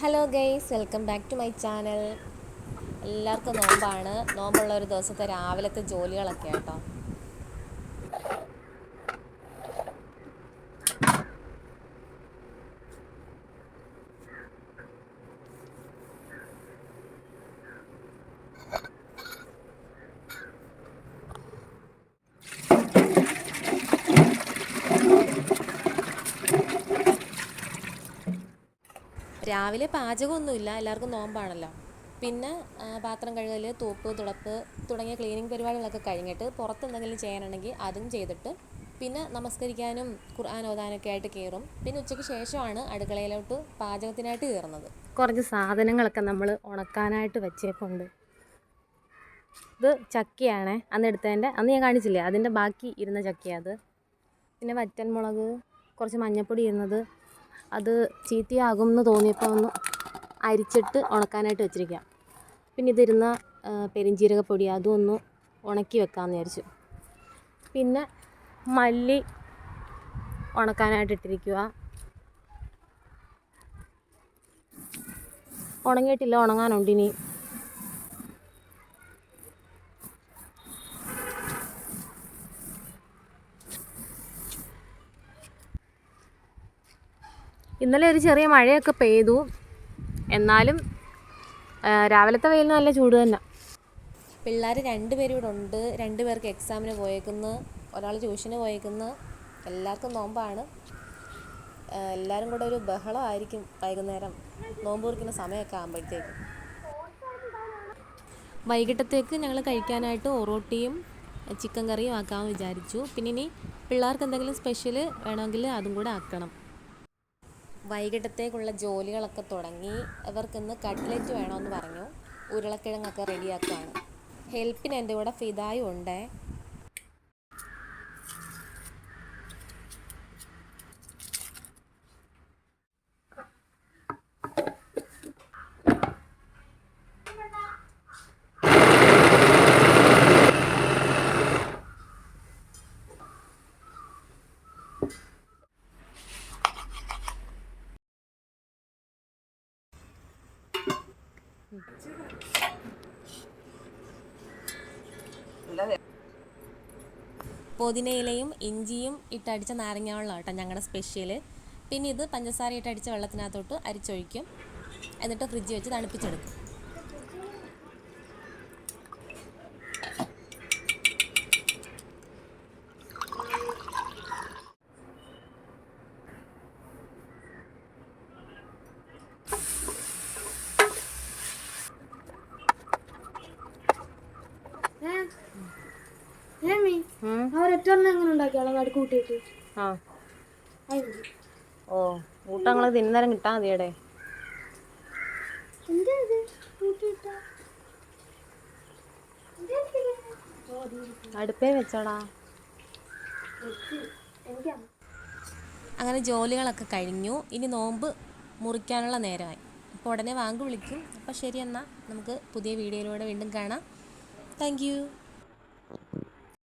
Hello guys welcome back to my channel എല്ലാവർക്കും നോമ്പാണ്. നോമ്പുള്ള ഒരു ദിവസത്തെ രാവിലത്തെ ജോലികളൊക്കെ കേട്ടോ രാവിലെ പാചകമൊന്നുമില്ല. എല്ലാവർക്കും നോമ്പാണല്ലോ. പിന്നെ പാത്രം കഴുകൽ തൂപ്പ് തുടപ്പ് തുടങ്ങിയ ക്ലീനിങ് പരിപാടികളൊക്കെ കഴിഞ്ഞിട്ട് പുറത്ത് എന്തെങ്കിലും ചെയ്യാനുണ്ടെങ്കിൽ അതും ചെയ്തിട്ട് പിന്നെ നമസ്കരിക്കാനും ഖുർആൻ ഓതാനൊക്കെ ആയിട്ട് കയറും. പിന്നെ ഉച്ചയ്ക്ക് ശേഷമാണ് അടുക്കളയിലോട്ട് പാചകത്തിനായിട്ട് കയറുന്നത്. കുറച്ച് സാധനങ്ങളൊക്കെ നമ്മൾ ഉണക്കാനായിട്ട് വെച്ചേക്കുണ്ട് ഇത് ചക്കയാണ്. അന്ന് എടുത്തതിന്റെ അന്ന് ഞാൻ കാണിച്ചില്ലേ? അതിന്റെ ബാക്കി ഇരുന്ന ചക്കയാണ് അത്. പിന്നെ വറ്റൻമുളക് കുറച്ച് മഞ്ഞൾപ്പൊടി ഇരുന്നത് അത് ചീത്തയാകും എന്ന് തോന്നിയപ്പോൾ ഒന്ന് അരിച്ചിട്ട് ഉണക്കാനായിട്ട് വെച്ചിരിക്കാം. പിന്നെ ഇതിരുന്ന പെരിഞ്ജീരകപ്പൊടി അതും ഒന്ന് ഉണക്കി വെക്കാമെന്ന് വിചാരിച്ചു. പിന്നെ മല്ലി ഉണക്കാനായിട്ട് ഇട്ടിരിക്കുക ഉണങ്ങിയിട്ടില്ല ഉണങ്ങാനുണ്ട് ഇനി. ഇന്നലെ ഒരു ചെറിയ മഴയൊക്കെ പെയ്തു. എന്നാലും രാവിലത്തെ വെയിൽ നല്ല ചൂട് തന്നെ. പിള്ളേർ രണ്ടുപേരും ഇവിടെ ഉണ്ട്. രണ്ടുപേർക്ക് എക്സാമിന് പോയേക്കുന്നു. ഒരാൾ ട്യൂഷന് പോയേക്കുന്നു. എല്ലാവർക്കും നോമ്പാണ്. എല്ലാവരും കൂടെ ഒരു ബഹളമായിരിക്കും വൈകുന്നേരം. നോമ്പ് കുറിക്കുന്ന സമയമൊക്കെ ആകുമ്പോഴത്തേക്കും. വൈകിട്ടത്തേക്ക് ഞങ്ങൾ കഴിക്കാനായിട്ട് ഒറോട്ടിയും ചിക്കൻ കറിയും ആക്കാമെന്ന് വിചാരിച്ചു. പിന്നെ ഇനി പിള്ളേർക്ക് എന്തെങ്കിലും സ്പെഷ്യൽ വേണമെങ്കിൽ അതും കൂടെ ആക്കണം. വൈകിട്ടത്തേക്കുള്ള ജോലികളൊക്കെ തുടങ്ങി ഇവർക്കിന്ന് കട്ട്ലറ്റ് വേണമെന്ന് പറഞ്ഞു. ഉരുളക്കിഴങ്ങൊക്കെ റെഡിയാക്കുകയാണ് ഹെൽപ്പിന് എന്റെ കൂടെ ഫിദായും ഉണ്ടേ. പുതിനയിലയും ഇഞ്ചിയും ഇട്ടടിച്ച നാരങ്ങ വെള്ളം കേട്ടോ ഞങ്ങളുടെ സ്പെഷ്യൽ പിന്നെ ഇത് പഞ്ചസാര ഇട്ടടിച്ച വെള്ളത്തിനകത്തോട്ട് അരിച്ചൊഴിക്കും. എന്നിട്ട് ഫ്രിഡ്ജ് വെച്ച് തണുപ്പിച്ചെടുക്കും. അവരൊറ്റ എങ്ങനെ ഉണ്ടാക്കിയോളാം കാട് കൂട്ടിയിട്ട്. ആ. അയ്യോ. ഓ കൂട്ടങ്ങൾ തിന്നേരം കിട്ടാ മതിയടെ. അടുപ്പേ വെച്ചോടാ. അങ്ങനെ ജോലികളൊക്കെ കഴിഞ്ഞു. ഇനി നോമ്പ് മുറിക്കാനുള്ള നേരമായി. അപ്പോൾ ഉടനെ വാങ്ങി വിളിക്കും. അപ്പോൾ ശരി എന്നാൽ നമുക്ക് പുതിയ വീഡിയോയിലൂടെ വീണ്ടും കാണാം. താങ്ക്